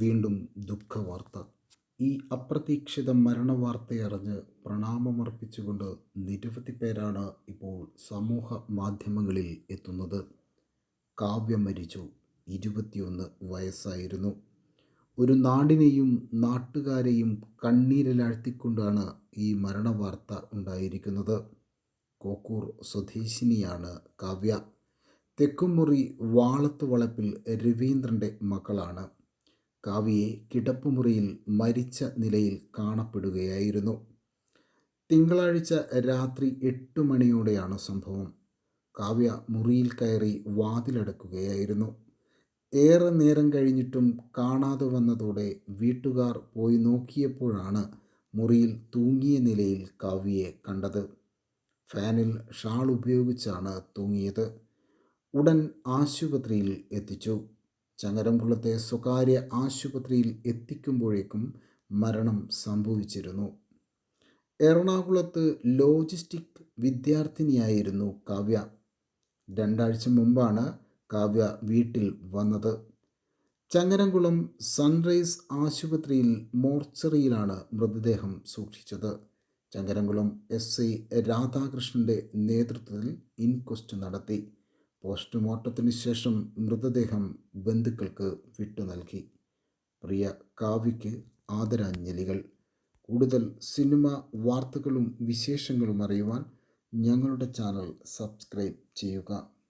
വീണ്ടും ദുഃഖവാർത്ത. ഈ അപ്രതീക്ഷിത മരണവാർത്തയറിഞ്ഞ് പ്രണാമമർപ്പിച്ചുകൊണ്ട് നിരവധി പേരാണ് ഇപ്പോൾ സമൂഹ മാധ്യമങ്ങളിൽ എത്തുന്നത്. കാവ്യ മരിച്ചു. ഇരുപത്തിയൊന്ന് വയസ്സായിരുന്നു. ഒരു നാടിനെയും നാട്ടുകാരെയും കണ്ണീരിലാഴ്ത്തിക്കൊണ്ടാണ് ഈ മരണവാർത്ത ഉണ്ടായിരിക്കുന്നത്. കോക്കൂർ സ്വദേശിനിയാണ് കാവ്യ. തെക്കുമുറി വാളത്ത് വളപ്പിൽ രവീന്ദ്രന്റെ മകളാണ്. കാവ്യയെ കിടപ്പുമുറിയിൽ മരിച്ച നിലയിൽ കാണപ്പെടുകയായിരുന്നു. തിങ്കളാഴ്ച രാത്രി എട്ട് മണിയോടെയാണ് സംഭവം. കാവ്യ മുറിയിൽ കയറി വാതിലടക്കുകയായിരുന്നു. ഏറെ നേരം കഴിഞ്ഞിട്ടും കാണാതെ വന്നതോടെ വീട്ടുകാർ പോയി നോക്കിയപ്പോഴാണ് മുറിയിൽ തൂങ്ങിയ നിലയിൽ കാവ്യയെ കണ്ടത്. ഫാനിൽ ഷാൾ ഉപയോഗിച്ചാണ് തൂങ്ങിയത്. ഉടൻ ആശുപത്രിയിൽ എത്തിച്ചു. ചങ്ങരംകുളത്തെ സ്വകാര്യ ആശുപത്രിയിൽ എത്തിക്കുമ്പോഴേക്കും മരണം സംഭവിച്ചിരുന്നു. എറണാകുളത്ത് ലോജിസ്റ്റിക് വിദ്യാർത്ഥിനിയായിരുന്നു കാവ്യ. രണ്ടാഴ്ച മുമ്പാണ് കാവ്യ വീട്ടിൽ വന്നത്. ചങ്ങരംകുളം സൺറൈസ് ആശുപത്രിയിൽ മോർച്ചറിയിലാണ് മൃതദേഹം സൂക്ഷിച്ചത്. ചങ്ങരംകുളം എസ് ഐ രാധാകൃഷ്ണന്റെ നേതൃത്വത്തിൽ ഇൻക്വസ്റ്റ് നടത്തി. പോസ്റ്റ്മോർട്ടത്തിന് ശേഷം മൃതദേഹം ബന്ധുക്കൾക്ക് വിട്ടു നൽകി. പ്രിയ കാവ്യയ്ക്ക് ആദരാഞ്ജലികൾ. കൂടുതൽ സിനിമ വാർത്തകളും വിശേഷങ്ങളും അറിയുവാൻ ഞങ്ങളുടെ ചാനൽ സബ്സ്ക്രൈബ് ചെയ്യുക.